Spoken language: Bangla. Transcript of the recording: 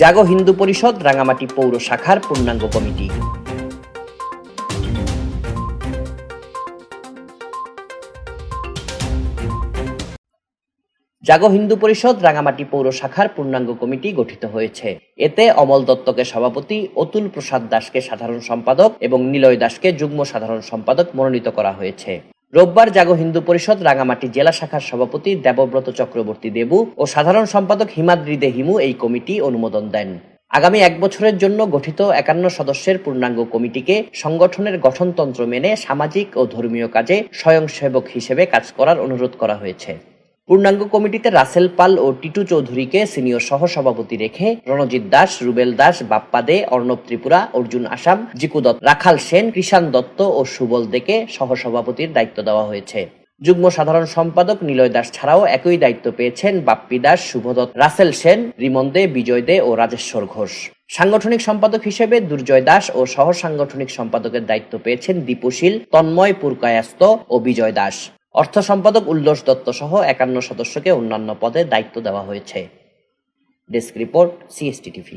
জাগো হিন্দু পরিষদ, রাঙামাটি পৌর শাখার পূর্ণাঙ্গ কমিটি। জাগো হিন্দু পরিষদ, রাঙামাটি পৌর শাখার পূর্ণাঙ্গ কমিটি গঠিত হয়েছে। এতে অমল দত্তকে সভাপতি, অতুল প্রসাদ দাসকে সাধারণ সম্পাদক এবং নিলয় দাসকে যুগ্ম সাধারণ সম্পাদক মনোনীত করা হয়েছে। রোববার জাগো হিন্দু পরিষদ রাঙামাটি জেলা শাখার সভাপতি দেবব্রত চক্রবর্তী দেবু ও সাধারণ সম্পাদক হিমাদ্রি দে হিমু এই কমিটি অনুমোদন দেন। আগামী এক বছরের জন্য গঠিত একান্ন সদস্যের পূর্ণাঙ্গ কমিটিকে সংগঠনের গঠনতন্ত্র মেনে সামাজিক ও ধর্মীয় কাজে স্বয়ংসেবক হিসেবে কাজ করার অনুরোধ করা হয়েছে। পূর্ণাঙ্গ কমিটিতে রাসেল পাল ও টিটু চৌধুরীকে সিনিয়র সহসভাপতি রেখে রণজিৎ দাস, রুবেল দাস, বাপ্পা দে, অর্ণব ত্রিপুরা, অর্জুন আসাম, জিকু দত্ত, রাখাল সেন, কৃষাণ দত্ত ও সুবল দেকে সহসভাপতির দায়িত্ব দেওয়া হয়েছে। যুগ্ম সাধারণ সম্পাদক নিলয় দাস ছাড়াও একই দায়িত্ব পেয়েছেন বাপ্পি দাস, শুভদত্ত, রাসেল সেন, রিমন দে, বিজয় দে ও রাজেশ্বর ঘোষ। সাংগঠনিক সম্পাদক হিসেবে দুর্জয় দাস ও সহ সাংগঠনিক সম্পাদকের দায়িত্ব পেয়েছেন দীপুশীল তন্ময় পুরকায়াস্ত ও বিজয় দাস। অর্থ সম্পাদক উল্লোস দত্ত সহ একান্ন সদস্যকে অন্যান্য পদে দায়িত্ব দেওয়া হয়েছে। Desk report CST TV